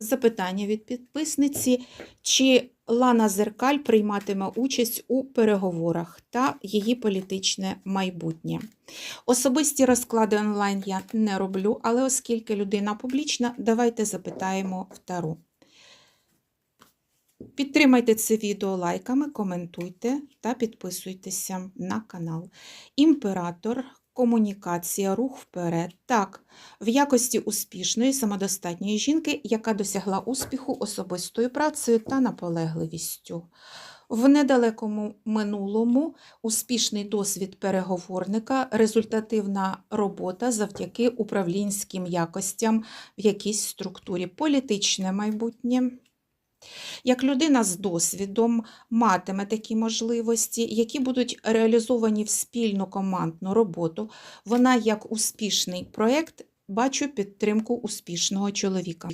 Запитання від підписниці, чи Лана Зеркаль прийматиме участь у переговорах та її політичне майбутнє. Особисті розклади онлайн я не роблю, але оскільки людина публічна, давайте запитаємо в Тару. Підтримайте це відео лайками, коментуйте та підписуйтеся на канал. Імператор, комунікація, рух вперед. Так, в якості успішної самодостатньої жінки, яка досягла успіху особистою працею та наполегливістю. В недалекому минулому успішний досвід переговорника, результативна робота завдяки управлінським якостям в якійсь структурі, політичне майбутнє. Як людина з досвідом матиме такі можливості, які будуть реалізовані в спільну командну роботу, вона як успішний проєкт бачу підтримку успішного чоловіка.